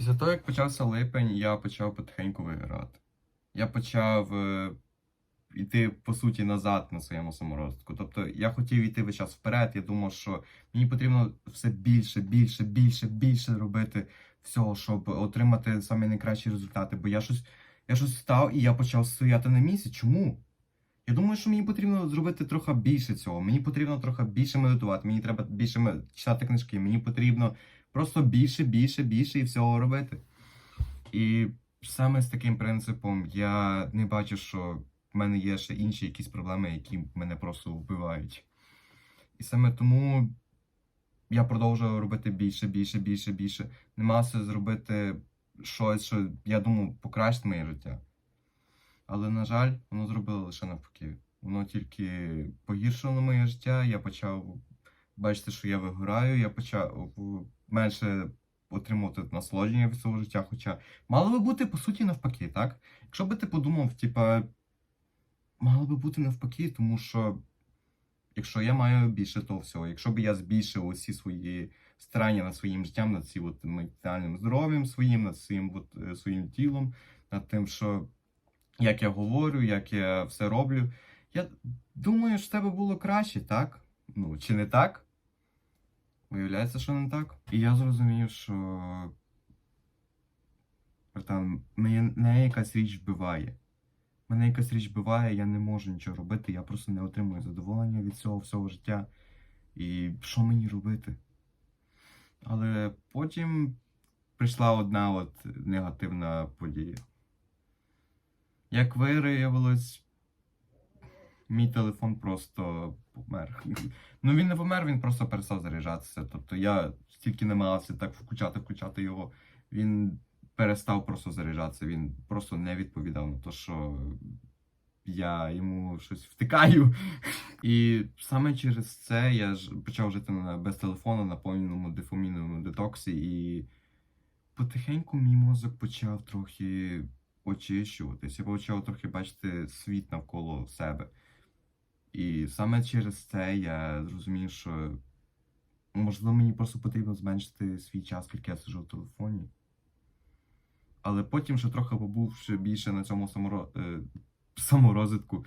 Після того, як почався липень, я почав потихеньку виграти. Я почав е, йти, по суті, назад на своєму саморозвитку. Тобто я хотів йти весь час вперед. Я думав, що мені потрібно все більше, більше, більше, більше робити всього, щоб отримати самі найкращі результати. Бо я щось, я щось став і я почав стояти на місці. Чому? Я думаю, що мені потрібно зробити трохи більше цього. Мені потрібно трохи більше медитувати, мені треба більше читати книжки, мені потрібно просто більше, більше, більше і всього робити. І саме з таким принципом я не бачу, що в мене є ще інші якісь проблеми, які мене просто вбивають. І саме тому я продовжую робити більше, більше, більше, більше. Намагався зробити щось, що я думав покращить моє життя. Але, на жаль, воно зробило лише навпаки. Воно тільки погіршило моє життя. Я почав бачити, що я вигораю, я почав менше отримувати насолодження від свого життя. Хоча мало би бути по суті навпаки, так? Якщо би ти подумав, типа, мало би бути навпаки, тому що якщо я маю більше того всього, якщо б я збільшив усі свої старання над своїм життям, над цим от ментальним здоров'ям своїм, над своїм, от, е, своїм тілом, над тим, що як я говорю, як я все роблю. Я думаю, що в тебе було краще, так? Ну, чи не так? Виявляється, що не так. І я зрозумів, що там мене якась річ вбиває. Мене якась річ вбиває, я не можу нічого робити, я просто не отримую задоволення від цього всього життя. І що мені робити? Але потім прийшла одна от негативна подія. Як виявилось, мій телефон просто помер. Ну він не помер, він просто перестав заряджатися. Тобто я стільки намагався так включати, включати його. Він перестав просто заряджатися, він просто не відповідав на те, що я йому щось втикаю. І саме через це я ж почав жити без телефону на повному дефаміновому детоксі, і потихеньку мій мозок почав трохи очищуватись. Я почав трохи бачити світ навколо себе. І саме через це я зрозумів, що можливо мені просто потрібно зменшити свій час, скільки я сиджу в телефоні. Але потім ще трохи побувши більше на цьому саморо... е, саморозвитку,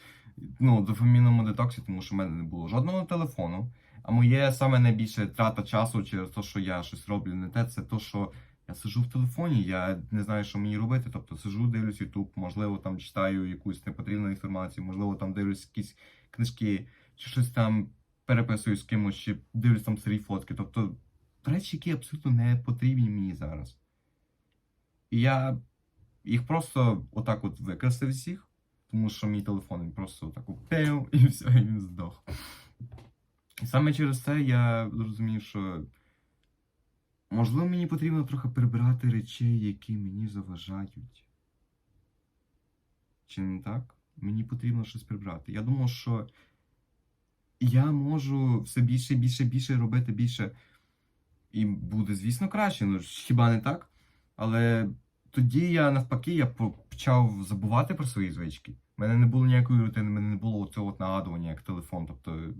ну, дофамінному детоксі, тому що в мене не було жодного телефону. А моє саме найбільше трата часу через те, що я щось роблю не те, це те, що я сижу в телефоні, я не знаю, що мені робити. Тобто сижу, дивлюсь YouTube, можливо, там читаю якусь непотрібну інформацію, можливо, там дивлюсь якісь книжки, чи щось там переписую з кимось, чи дивлюсь там старі фотки. Тобто речі, які абсолютно не потрібні мені зараз. І я їх просто отак от використав всіх, тому що мій телефон він просто отак упив і все, і він здох. І саме через це я зрозумів, що можливо мені потрібно трохи прибирати речей, які мені заважають. Чи не так? Мені потрібно щось прибрати. Я думав, що я можу все більше, більше, більше робити більше. І буде, звісно, краще. Ну хіба не так? Але тоді я навпаки я почав забувати про свої звички. У мене не було ніякої рутини, мене не було цього от нагадування, як телефон. Тобто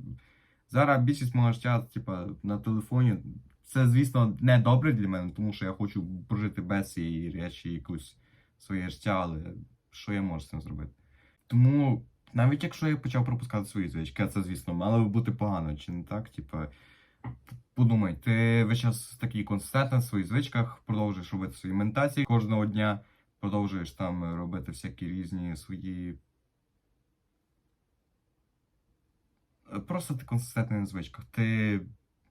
зараз більшість мого життя, типа, на телефоні. Це, звісно, не добре для мене, тому що я хочу прожити без цієї речі якусь своє життя, але що я можу з цим зробити? Тому навіть якщо я почав пропускати свої звички, а це, звісно, мало би бути погано, чи не так? Типа, подумай, ти весь час такий консистентний в своїх звичках, продовжуєш робити свої медитації кожного дня, продовжуєш там робити всякі різні свої. Просто ти консистентний на звичках. Ти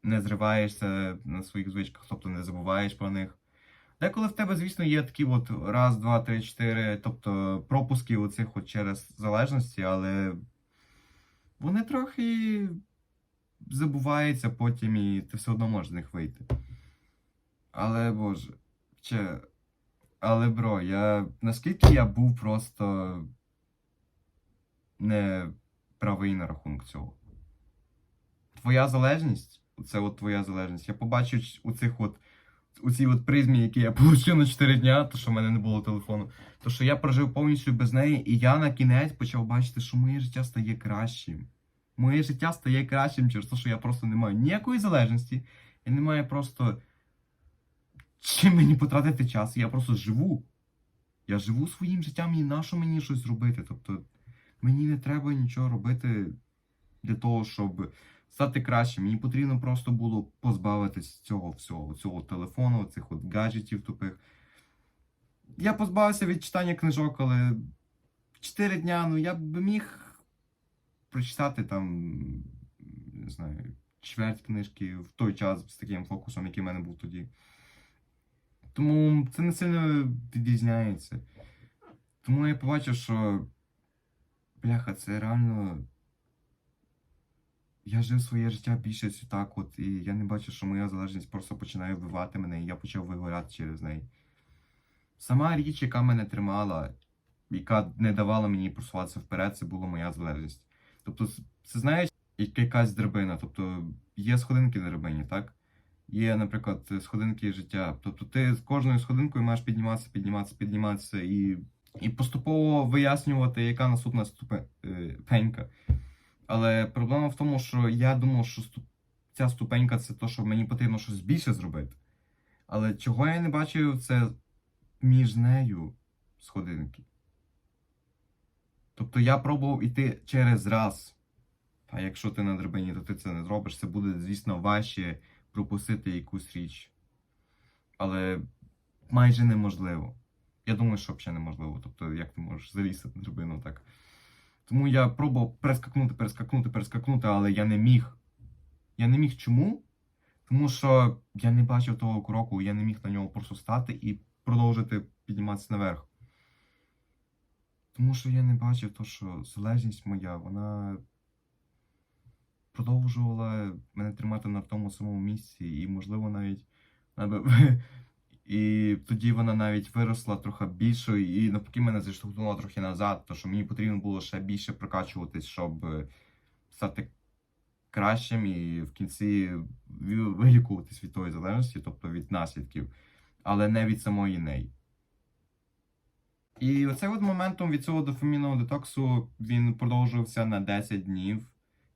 не зриваєшся на своїх звичках, тобто не забуваєш про них. Деколи в тебе, звісно, є такі от раз, два, три, чотири, тобто пропуски оцих от через залежності, але вони трохи забуваються потім і ти все одно можеш з них вийти. Але боже, че. Але бро, я наскільки я був просто не правий на рахунок цього. Твоя залежність, це от твоя залежність. Я побачив ч- у цих от у цій от призмі, які я отримав на 4 дня, то що в мене не було телефону, то що я прожив повністю без неї, і я на кінець почав бачити, що моє життя стає кращим. Моє життя стає кращим через те, що я просто не маю ніякої залежності, я не маю просто чим мені потратити час? Я просто живу. Я живу своїм життям і нащо мені щось робити? Тобто мені не треба нічого робити для того, щоб стати краще. Мені потрібно просто було позбавитись цього всього, цього телефону, цих от гаджетів тупих. Я позбавився від читання книжок, але 4 дня, ну я б міг прочитати там, не знаю, чверть книжки в той час з таким фокусом, який в мене був тоді. Тому це не сильно відрізняється. Тому я побачив, що бляха, це реально. Я жив своє життя більше так, от, і я не бачу, що моя залежність просто починає вбивати мене, і я почав вигоряти через неї. Сама річ, яка мене тримала, яка не давала мені просуватися вперед, це була моя залежність. Тобто, це знаєш, як якась драбина. Тобто є сходинки на драбині, так? Є, наприклад, сходинки життя. Тобто ти з кожною сходинкою маєш підніматися, підніматися, підніматися і, і поступово вияснювати, яка наступна ступенька. Але проблема в тому, що я думав, що ця ступенька це то, що мені потрібно щось більше зробити. Але чого я не бачив, це між нею сходинки. Тобто я пробував іти через раз. А якщо ти на драбині, то ти це не зробиш. Це буде, звісно, важче пропустити якусь річ. Але майже неможливо. Я думаю, що взагалі неможливо. Тобто, як ти можеш залізти на драбину так. Тому я пробував перескакнути, перескакнути, перескакнути, але я не міг. Я не міг чому? Тому що я не бачив того кроку, я не міг на нього просто стати і продовжити підніматися наверх. Тому що я не бачив то, що залежність моя, вона продовжувала мене тримати на тому самому місці, і, можливо, навіть і тоді вона навіть виросла трохи більшою, і навпаки мене зіштовхнула трохи назад, тому що мені потрібно було ще більше прокачуватись, щоб е, стати кращим і в кінці вилікуватись від тої залежності, тобто від наслідків, але не від самої неї. І оцей от моментом від цього дофамінового детоксу він продовжувався на 10 днів,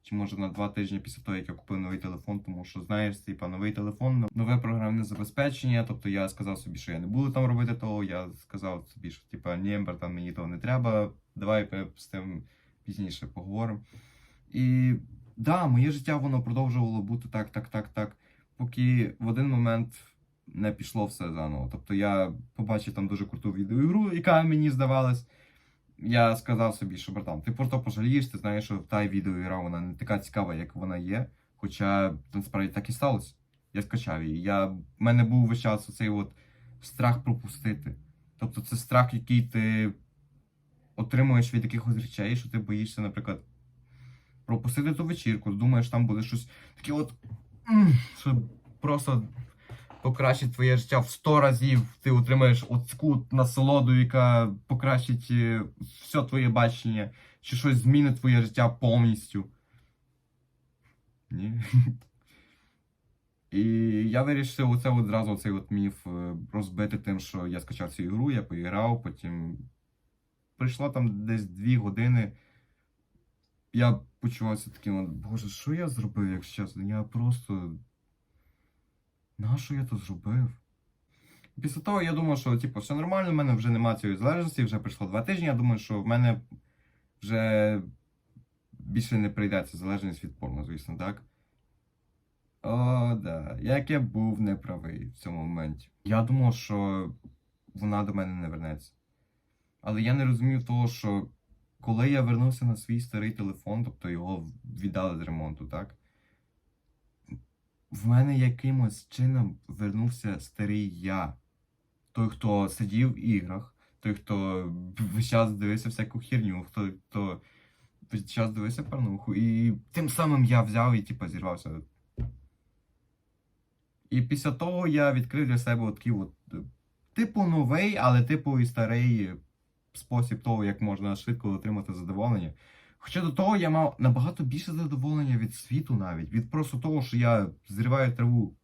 чи може на 2 тижні після того, як я купив новий телефон, тому що знаєш, типа новий телефон, нове програмне забезпечення. Тобто я сказав собі, що я не буду там робити того. Я сказав собі, що типа ні, братан, мені того не треба. Давай з тим пізніше поговоримо. І да, моє життя воно продовжувало бути так, так, так, так, поки в один момент не пішло все заново. Тобто я побачив там дуже круту відеоігру, яка мені здавалась. Я сказав собі, що братан, ти просто пожалієш, ти знаєш, що та відеоігра вона не така цікава, як вона є. Хоча насправді так і сталося. Я скачав її. Я... В мене був весь час оцей от страх пропустити. Тобто це страх, який ти отримуєш від якихось речей, що ти боїшся, наприклад, пропустити ту вечірку, думаєш, там буде щось таке от. Що просто покращить твоє життя в 100 разів. Ти отримаєш оцьку насолоду, яка покращить е, все твоє бачення, чи щось змінить твоє життя повністю. Ні. І я вирішив оце одразу оцей от міф е, розбити тим, що я скачав цю ігру, я поіграв, потім прийшло там десь дві години. Я почувався таким, боже, що я зробив, якщо чесно? Я просто. Нащо я то зробив? Після того я думав, що типу, все нормально, в мене вже немає цієї залежності, вже пройшло два тижні. Я думаю, що в мене вже більше не прийдеться залежність від порно, звісно, так? О, да. Як я був неправий в цьому моменті. Я думав, що вона до мене не вернеться. Але я не розумів того, що коли я вернувся на свій старий телефон, тобто його віддали з ремонту, так? В мене якимось чином вернувся старий я. Той, хто сидів в іграх, той, хто весь час дивився всяку херню, той, хто весь час дивився порнуху. І тим самим я взяв і типу, зірвався. І після того я відкрив для себе такий от, е, типу новий, але типу і старий спосіб того, як можна швидко отримати задоволення. Хоча до того я мав набагато більше задоволення від світу навіть, від просто того, що я зриваю траву.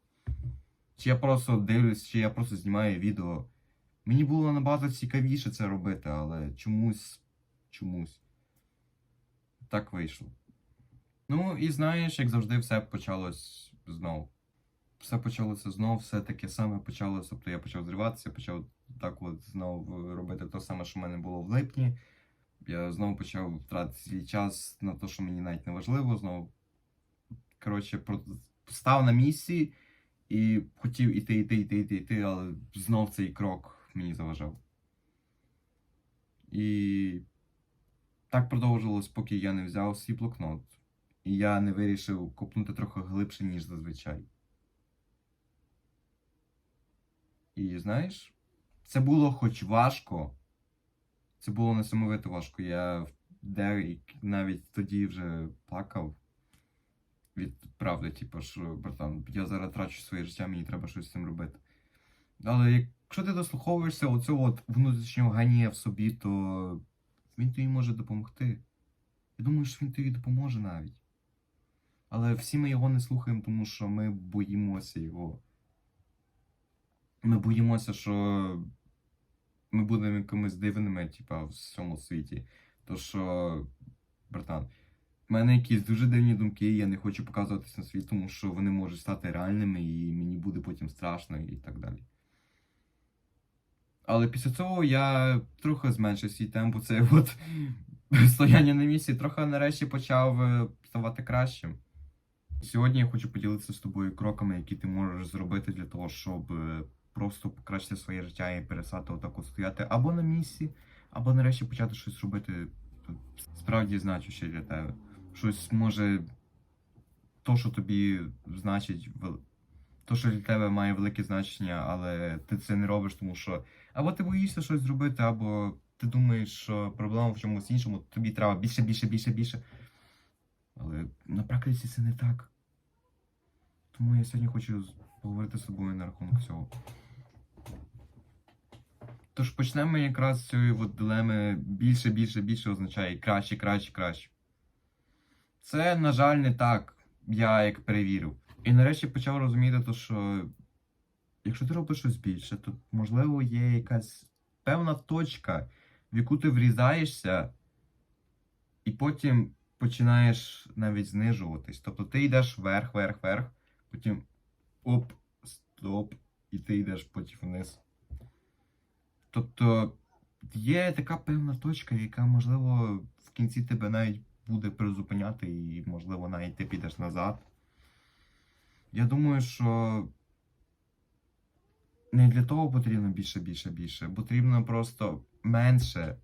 Чи я просто дивлюсь, чи я просто знімаю відео. Мені було набагато цікавіше це робити, але чомусь, чомусь. Так вийшло. Ну, і знаєш, як завжди, все почалось знову. все почалося знов, все таке саме почалося. Тобто я почав зриватися, почав так от знову робити те саме, що в мене було в липні. Я знову почав втратити свій час на те, що мені навіть не важливо. Знову, коротше, став на місці і хотів іти, іти, іти, іти, іти, але знов цей крок мені заважав. І так продовжилось, поки я не взяв свій блокнот. І я не вирішив копнути трохи глибше, ніж зазвичай. І знаєш, це було хоч важко. Це було несамовито важко. Я де навіть тоді вже плакав від правди, типу, що братан, я зараз трачу своє життя, мені треба щось з цим робити. Але якщо ти дослуховуєшся оцього от внутрішнього ганія в собі, то він тобі може допомогти. Я думаю, що він тобі допоможе навіть. Але всі ми його не слухаємо, тому що ми боїмося його. Ми боїмося, що ми будемо якимись дивними, типа, в цьому світі. То що, братан, в мене якісь дуже дивні думки, я не хочу показуватись на світ, тому що вони можуть стати реальними, і мені буде потім страшно і так далі. Але після цього я трохи зменшив свій темп, це от стояння на місці, трохи нарешті почав е, ставати кращим. Сьогодні я хочу поділитися з тобою кроками, які ти можеш зробити для того, щоб е, просто покращити своє життя і перестати отако стояти або на місці, або нарешті почати щось робити справді значуще для тебе. Щось може, то, що тобі значить, то, що для тебе має велике значення, але ти це не робиш, тому що або ти боїшся щось зробити, або ти думаєш, що проблема в чомусь іншому, тобі треба більше, більше, більше, більше. Але на практиці це не так. Тому я сьогодні хочу поговорити з тобою на рахунок цього. Тож почнемо якраз з цієї от дилеми більше, більше, більше означає краще, краще, краще. Це, на жаль, не так. Я як перевірив. І нарешті почав розуміти, то, що якщо ти робиш щось більше, то можливо є якась певна точка, в яку ти врізаєшся, і потім починаєш навіть знижуватись. Тобто ти йдеш вверх, вверх, вверх, потім оп, стоп, і ти йдеш потім вниз. Тобто є така певна точка, яка, можливо, в кінці тебе навіть буде призупиняти, і, можливо, навіть ти підеш назад. Я думаю, що не для того потрібно більше, більше, більше. Потрібно просто менше,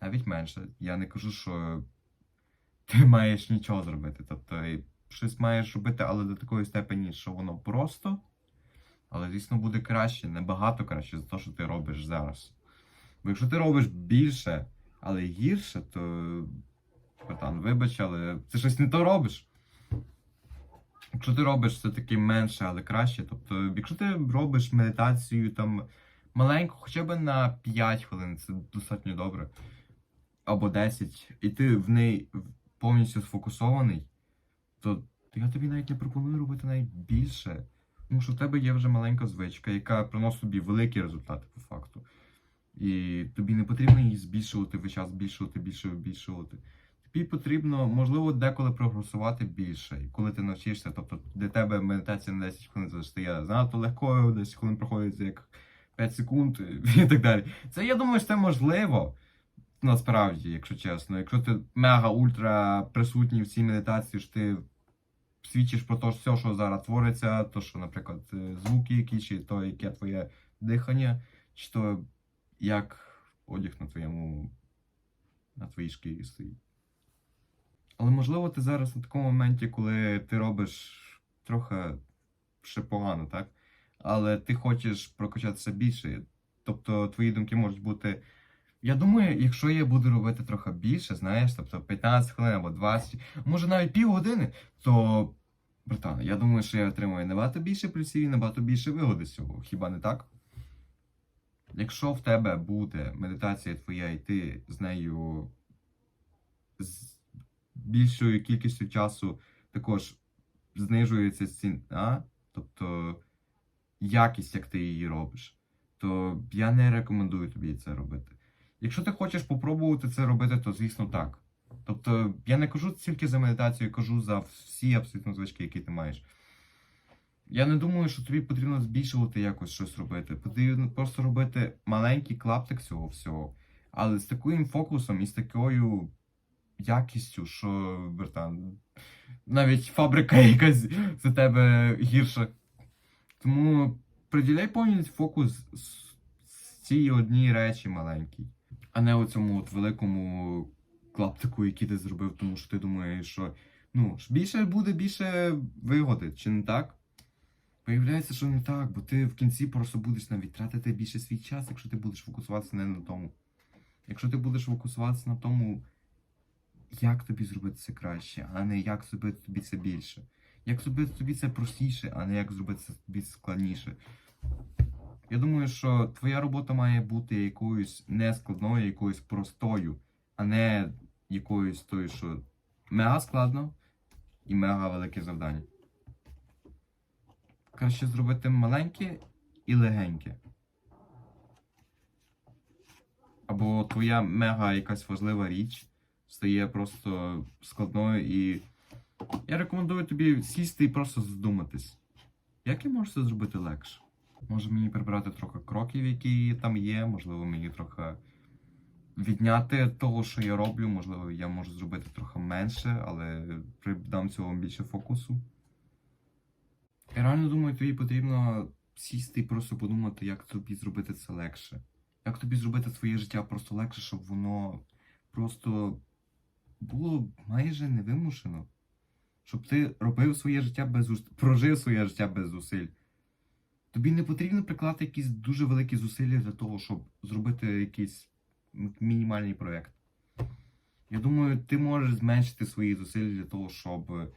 навіть менше. Я не кажу, що ти маєш нічого зробити. Тобто щось маєш робити, але до такої степені, що воно просто. Але, звісно, буде краще, набагато краще за те, що ти робиш зараз. Бо якщо ти робиш більше, але гірше, то братан, вибач, але ти щось не то робиш. Якщо ти робиш все таки менше, але краще, тобто, якщо ти робиш медитацію там маленьку, хоча б на 5 хвилин, це достатньо добре. Або 10, і ти в неї повністю сфокусований, то я тобі навіть не пропоную робити навіть більше. Тому що в тебе є вже маленька звичка, яка приносить тобі великі результати по факту. І тобі не потрібно її збільшувати весь час, збільшувати, збільшувати, збільшувати. Тобі потрібно, можливо, деколи прогресувати більше. Коли ти навчишся, тобто для тебе медитація на 10 хвилин стає занадто легкою, 10 хвилин проходить як 5 секунд і так далі. Це я думаю, що це можливо. Насправді, якщо чесно, якщо ти мега ультра присутній в цій медитації, що ти свідчиш про те, все, що зараз твориться, то, що, наприклад, е, звуки які, чи то, яке твоє дихання, чи то як одяг на твоєму на твоїй шкірі стоїть. Але можливо, ти зараз на такому моменті, коли ти робиш трохи ще погано, так? Але ти хочеш прокачатися більше. Тобто твої думки можуть бути. Я думаю, якщо я буду робити трохи більше, знаєш, тобто 15 хвилин або 20, може навіть півгодини, то, братан, я думаю, що я отримую набагато більше плюсів і набагато більше вигоди з цього. Хіба не так? Якщо в тебе буде медитація твоя, і ти з нею з більшою кількістю часу також знижується ціна, тобто якість, як ти її робиш, то я не рекомендую тобі це робити. Якщо ти хочеш попробувати це робити, то звісно так. Тобто, я не кажу тільки за медитацію, я кажу за всі абсолютно звички, які ти маєш. Я не думаю, що тобі потрібно збільшувати якось щось робити. Потрібно просто робити маленький клаптик цього всього. Але з таким фокусом і з такою якістю, що, братан, навіть фабрика якась за тебе гірша. Тому приділяй повністю фокус з, з цій одній речі маленькій, а не оцьому от великому клаптику, який ти зробив, тому що ти думаєш, що ну, більше буде більше вигоди, чи не так? Виявляється, що не так, бо ти в кінці просто будеш навіть тратити більше свій час, якщо ти будеш фокусуватися не на тому. Якщо ти будеш фокусуватися на тому, як тобі зробити це краще, а не як зробити тобі це більше. Як зробити тобі це простіше, а не як зробити це тобі складніше. Я думаю, що твоя робота має бути якоюсь не складною, якоюсь простою, а не якоюсь тою, що мега складно і мега велике завдання. Краще зробити маленьке і легеньке. Або твоя мега якась важлива річ стає просто складною і. Я рекомендую тобі сісти і просто задуматись. Як я можу це зробити легше? Може мені прибрати трохи кроків, які там є, можливо, мені трохи відняти того, що я роблю, можливо, я можу зробити трохи менше, але придам цього більше фокусу. Я реально думаю, тобі потрібно сісти і просто подумати, як тобі зробити це легше. Як тобі зробити своє життя просто легше, щоб воно просто було майже невимушено. Щоб ти робив своє життя без зус- прожив своє життя без зусиль. Тобі не потрібно прикладати якісь дуже великі зусилля для того, щоб зробити якийсь мінімальний проєкт. Я думаю, ти можеш зменшити свої зусилля для того, щоб е,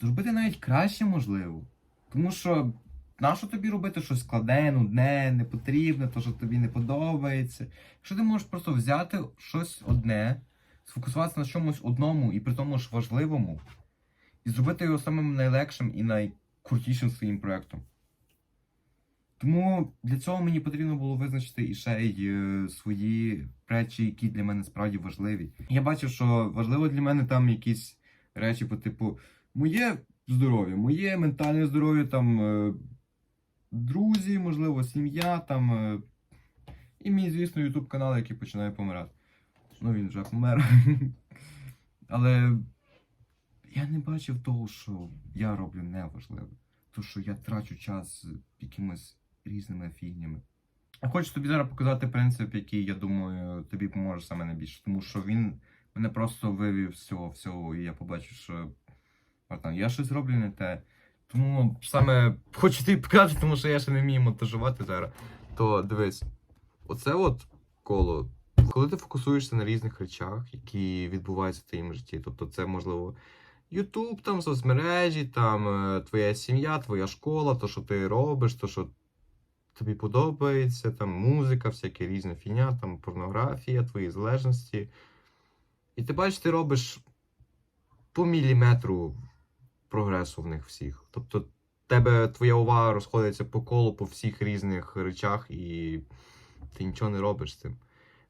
зробити навіть краще можливо. Тому що нащо тобі робити щось складне, нудне, непотрібне, то, що тобі не подобається. Якщо ти можеш просто взяти щось одне, сфокусуватися на чомусь одному і при тому ж важливому, і зробити його самим найлегшим і найкрутішим своїм проєктом. Тому для цього мені потрібно було визначити і ще й е, свої речі, які для мене справді важливі. Я бачив, що важливо для мене там якісь речі по типу моє здоров'я, моє ментальне здоров'я, там е, друзі, можливо, сім'я, там. е, І мій, звісно, ютуб канал, який починає помирати. Ну, він вже помер. Але я не бачив того, що я роблю неважливе. То, що я трачу час з якимись різними фігнями. Хочу тобі зараз показати принцип, який, я думаю, тобі поможе саме найбільше. Тому що він мене просто вивів з цього всього, і я побачив, що братан, я щось роблю не те. Тому саме хочу тобі показати, тому що я ще не вмію монтажувати зараз. То дивись, оце от коло. Коли ти фокусуєшся на різних речах, які відбуваються в твоєму житті, тобто це можливо Ютуб, там соцмережі, там е, твоя сім'я, твоя школа, то, що ти робиш, то, що тобі подобається, там музика, всякі різна фігня, там порнографія, твої залежності. І ти бачиш, ти робиш по міліметру прогресу в них всіх. Тобто, тебе твоя увага розходиться по колу по всіх різних речах, і ти нічого не робиш з цим.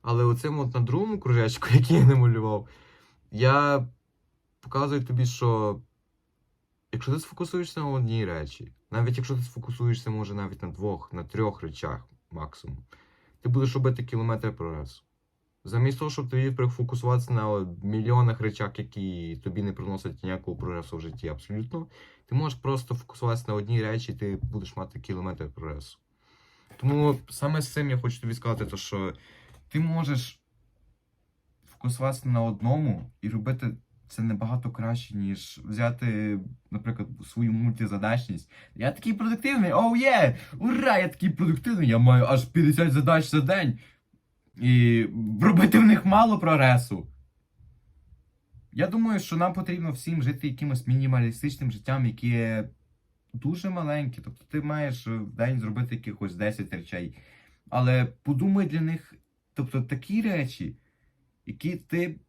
Але оцим от на другому кружечку, який я намалював, я показую тобі, що якщо ти сфокусуєшся на одній речі, навіть якщо ти сфокусуєшся, може, навіть на двох, на трьох речах максимум, ти будеш робити кілометри прогресу. Замість того, щоб тобі фокусуватися на мільйонах речах, які тобі не приносять ніякого прогресу в житті, абсолютно, ти можеш просто фокусуватися на одній речі, і ти будеш мати кілометр прогресу. Тому саме з цим я хочу тобі сказати, то, що ти можеш фокусуватися на одному і робити це набагато краще, ніж взяти, наприклад, свою мультизадачність. Я такий продуктивний, оу є! Ура! Я такий продуктивний, я маю аж 50 задач за день. І робити в них мало прогресу. Я думаю, що нам потрібно всім жити якимось мінімалістичним життям, яке дуже маленьке. Тобто ти маєш в день зробити якихось 10 речей. Але подумай для них, тобто такі речі, які ти,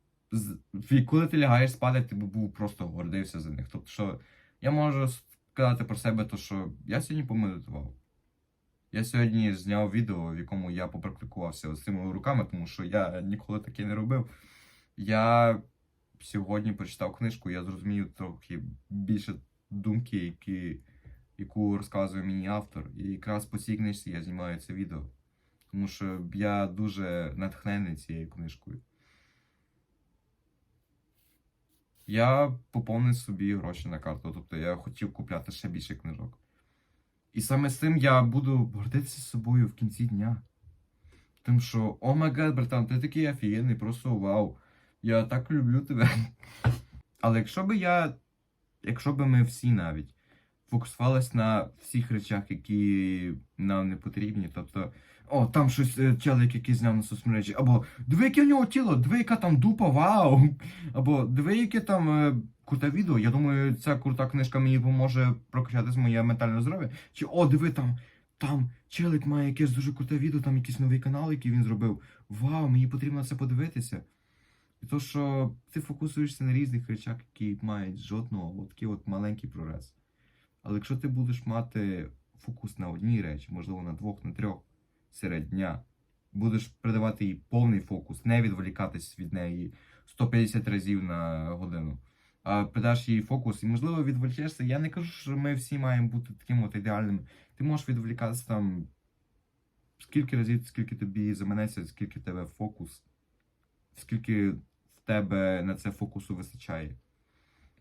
коли ти лягаєш спати, ти б був просто гордився за них. Тобто, що я можу сказати про себе, то що я сьогодні помедитував. Я сьогодні зняв відео, в якому я попрактикувався з цими руками, тому що я ніколи таке не робив. Я сьогодні прочитав книжку, я зрозумів трохи більше думки, які яку розказує мені автор. І якраз по цій книжці я знімаю це відео. Тому що я дуже натхнений цією книжкою. Я поповнив собі гроші на карту, тобто я хотів купляти ще більше книжок. І саме з цим я буду гордитися собою в кінці дня. Тим, що, о май гад, братан, ти такий офігенний, просто вау. Я так люблю тебе. Але якщо би я, якщо би ми всі навіть фокусувались на всіх речах, які нам не потрібні, тобто, о, там щось е, челик якийсь зняв на соцмережі, або диви, яке в нього тіло, диви, яка там дупа, вау! Або диви, яке там е, круте відео. Я думаю, ця крута книжка мені допоможе прокачати моє ментальне здоров'я. Чи о, диви там, там челик має якесь дуже круте відео, там якийсь новий канал, який він зробив. Вау, мені потрібно це подивитися. І то, що ти фокусуєшся на різних речах, які мають жодного, от такий от маленький прогрес. Але якщо ти будеш мати фокус на одній речі, можливо, на двох, на трьох серед дня, будеш придавати їй повний фокус, не відволікатись від неї 150 разів на годину, а придаш їй фокус і, можливо, відволічешся. Я не кажу, що ми всі маємо бути такими от ідеальними. Ти можеш відволікатися там скільки разів, скільки тобі заманеться, скільки в тебе фокус, скільки в тебе на це фокусу вистачає.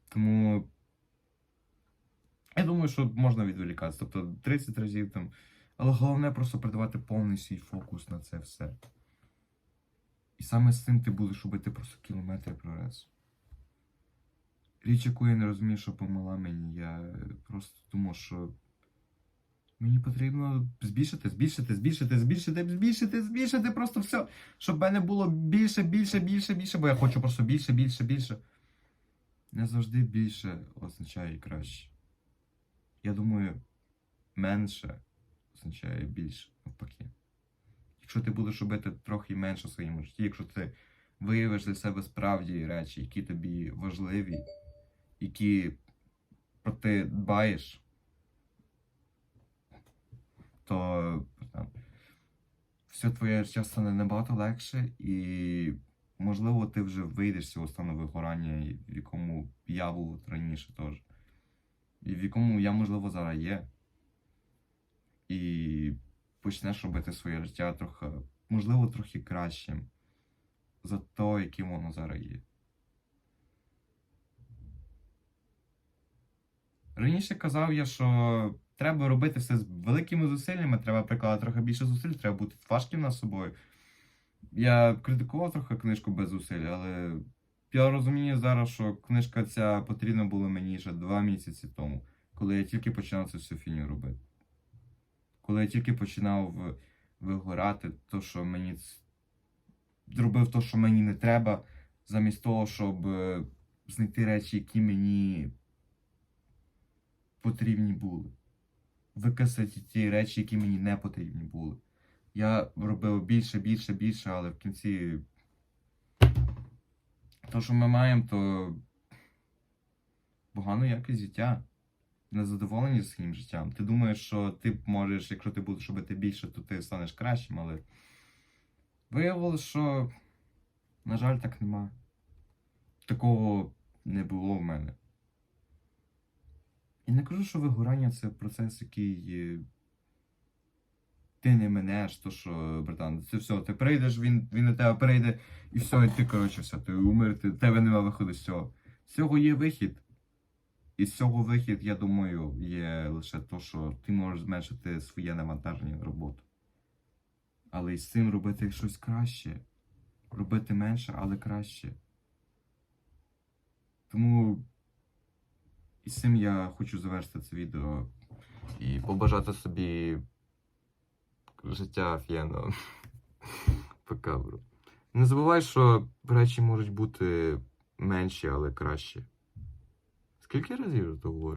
Тому я думаю, що можна відволікатися. Тобто 30 разів там. Але головне просто придавати повний свій фокус на це все. І саме з цим ти будеш робити просто кілометри прогресу. Річ, яку я не розумію, що помила мені, я просто думав, що мені потрібно збільшити, збільшити, збільшити, збільшити, збільшити, збільшити просто все, щоб мене було більше, більше, більше, більше, бо я хочу просто більше, більше, більше. Не завжди більше означає краще. Я думаю, менше означає більше, навпаки. Якщо ти будеш робити трохи менше в своєму житті, якщо ти виявиш для себе справді речі, які тобі важливі, які про ти дбаєш, то там, все твоє життя стане набагато легше, і можливо ти вже вийдеш з цього стану вигорання, в якому я був раніше теж. І в якому я, можливо, зараз є. І почнеш робити своє життя трохи, можливо, трохи кращим за те, яким воно зараз є. Раніше казав я, що треба робити все з великими зусиллями, треба прикладати трохи більше зусиль, треба бути важким над собою. Я критикував трохи книжку без зусиль, але я розумію зараз, що книжка ця потрібна була мені ще два місяці тому, коли я тільки починав цю всю фіню робити. Коли я тільки починав вигорати, то, що мені зробив то, що мені не треба, замість того, щоб е, знайти речі, які мені потрібні були. Викасати ті речі, які мені не потрібні були. Я робив більше, більше, більше, але в кінці. То, що ми маємо, то погана якість життя. Незадоволені своїм життям. Ти думаєш, що ти можеш, якщо ти будеш робити більше, то ти станеш кращим, але виявилось, що, на жаль, так нема. Такого не було в мене. І не кажу, що вигорання це процес, який е, ти не минеш, то що, братан, це все, ти прийдеш, він, він на тебе прийде, і все, і ти, коротше, все, ти умер, ти, тебе нема виходу з цього. З цього є вихід. І з цього вихід, я думаю, є лише то, що ти можеш зменшити своє навантаження на роботу. Але і з цим робити щось краще. Робити менше, але краще. Тому і з цим я хочу завершити це відео і побажати собі життя офігенного. Пока, бро. Не забувай, що речі можуть бути менші, але кращі. Скільки разів я то говорю?